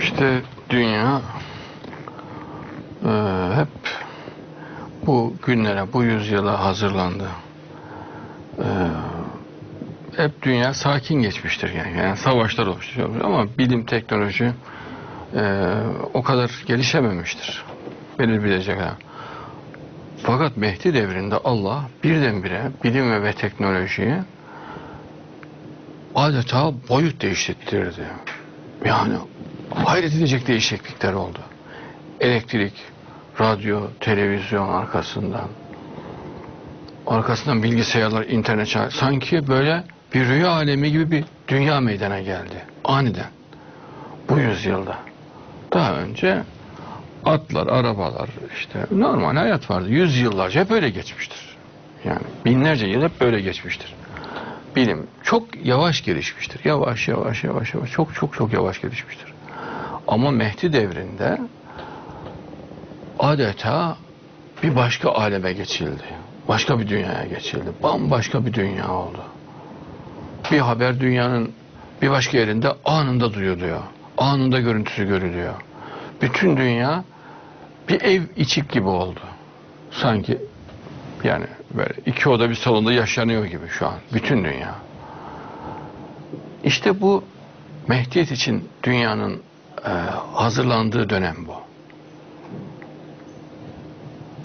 İşte dünya e, hep bu günlere, bu yüzyıla hazırlandı. E, hep dünya sakin geçmiştir yani. Yani savaşlar olmuştur ama bilim, teknoloji e, o kadar gelişememiştir. Belir ha. Fakat Mehdi devrinde Allah birdenbire bilim ve teknolojiyi adeta boyut değiştirdi. Yani hayret edecek değişiklikler oldu. Elektrik, radyo, televizyon arkasından arkasından bilgisayarlar, internet çağı sanki böyle bir rüya alemi gibi bir dünya meydana geldi. Aniden. Bu yüzyılda. Daha önce atlar, arabalar işte normal hayat vardı. Yüzyıllarca hep öyle geçmiştir. Yani binlerce yıl hep böyle geçmiştir. Bilim çok yavaş gelişmiştir. Yavaş yavaş yavaş yavaş çok çok çok yavaş gelişmiştir. Ama Mehdi devrinde adeta bir başka aleme geçildi. Başka bir dünyaya geçildi. Bambaşka bir dünya oldu. Bir haber dünyanın bir başka yerinde anında duyuluyor. Anında görüntüsü görülüyor. Bütün dünya bir ev içik gibi oldu. Sanki yani böyle iki oda bir salonda yaşanıyor gibi şu an. Bütün dünya. İşte bu Mehdiyet için dünyanın e, hazırlandığı dönem bu.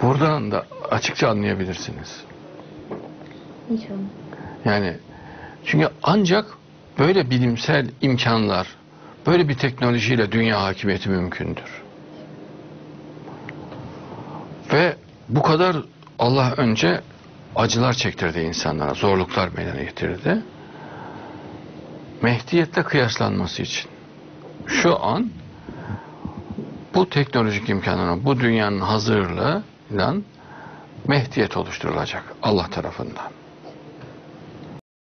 Buradan da açıkça anlayabilirsiniz. İnşallah. Yani çünkü ancak böyle bilimsel imkanlar, böyle bir teknolojiyle dünya hakimiyeti mümkündür. Ve bu kadar Allah önce acılar çektirdi insanlara, zorluklar meydana getirdi. Mehdiyetle kıyaslanması için. Şu an bu teknolojik imkanların, bu dünyanın hazırlığıyla Mehdiyet oluşturulacak Allah tarafından.